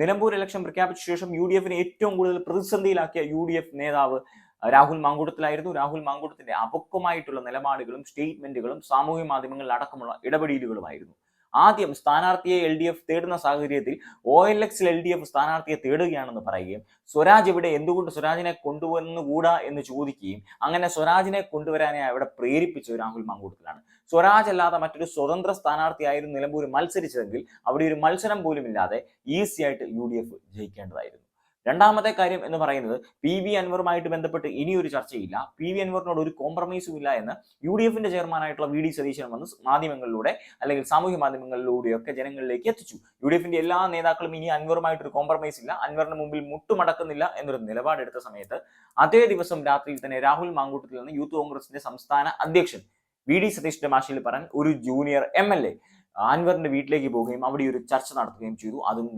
Nilambur election പ്രഖ്യാപിച്ച ശേഷം U D എഫിനെ ഏറ്റവും കൂടുതൽ പ്രതിസന്ധിയിലാക്കിയ യു ഡി എഫ് നേതാവ് രാഹുൽ മാങ്കൂട്ടത്തിലായിരുന്നു. രാഹുൽ മാങ്കൂട്ടത്തിന്റെ അപക്വമായിട്ടുള്ള നിലപാടുകളും സ്റ്റേറ്റ്മെന്റുകളും സാമൂഹ്യ മാധ്യമങ്ങളിൽ അടക്കമുള്ള ഇടപെടലുകളുമായിരുന്നു. ആദ്യം സ്ഥാനാർത്ഥിയെ എൽ ഡി എഫ് തേടുന്ന സാഹചര്യത്തിൽ ഒ എൽ എക്സിൽ എൽ ഡി എഫ് സ്ഥാനാർത്ഥിയെ തേടുകയാണെന്ന് പറയുകയും സ്വരാജ് ഇവിടെ എന്തുകൊണ്ട് സ്വരാജിനെ കൊണ്ടുവന്നുകൂടാ എന്ന് ചോദിക്കുകയും അങ്ങനെ സ്വരാജിനെ കൊണ്ടുവരാനെ അവിടെ പ്രേരിപ്പിച്ചു രാഹുൽ മാങ്കൂട്ടത്തിലാണ്. സ്വരാജ് അല്ലാതെ മറ്റൊരു സ്വതന്ത്ര സ്ഥാനാർത്ഥിയായിരുന്നു നിലമ്പൂർ മത്സരിച്ചതെങ്കിൽ അവിടെ ഒരു മത്സരം പോലും ഇല്ലാതെ ഈസി ആയിട്ട് യു ഡി എഫ് ജയിക്കേണ്ടതായിരുന്നു. രണ്ടാമത്തെ കാര്യം എന്ന് പറയുന്നത് പി വി അൻവറുമായിട്ട് ബന്ധപ്പെട്ട് ഇനിയൊരു ചർച്ചയില്ല. പി വി അൻവറിനോട് ഒരു കോംപ്രമൈസും ഇല്ല എന്ന് യു ഡി എഫിന്റെ ചെയർമാനായിട്ടുള്ള വി ഡി സതീശൻ വന്ന് മാധ്യമങ്ങളിലൂടെ അല്ലെങ്കിൽ സാമൂഹ്യ മാധ്യമങ്ങളിലൂടെയൊക്കെ ജനങ്ങളിലേക്ക് എത്തിച്ചു. യു ഡി എഫിന്റെ എല്ലാ നേതാക്കളും ഇനി അൻവറുമായിട്ട് ഒരു കോംപ്രമൈസ് ഇല്ല. അൻവറിന് മുമ്പിൽ മുട്ടുമടക്കുന്നില്ല എന്നൊരു നിലപാടെടുത്ത സമയത്ത് അതേ ദിവസം രാത്രിയിൽ തന്നെ രാഹുൽ മാങ്കൂട്ടത്തിൽ നിന്ന് യൂത്ത് കോൺഗ്രസിന്റെ സംസ്ഥാന അധ്യക്ഷൻ വി ഡി സതീഷിന്റെ മാഷിൽ പറയാൻ ഒരു ജൂനിയർ എം എൽ എ അൻവറിന്റെ വീട്ടിലേക്ക് പോവുകയും അവിടെ ഒരു ചർച്ച നടത്തുകയും ചെയ്തു. അതും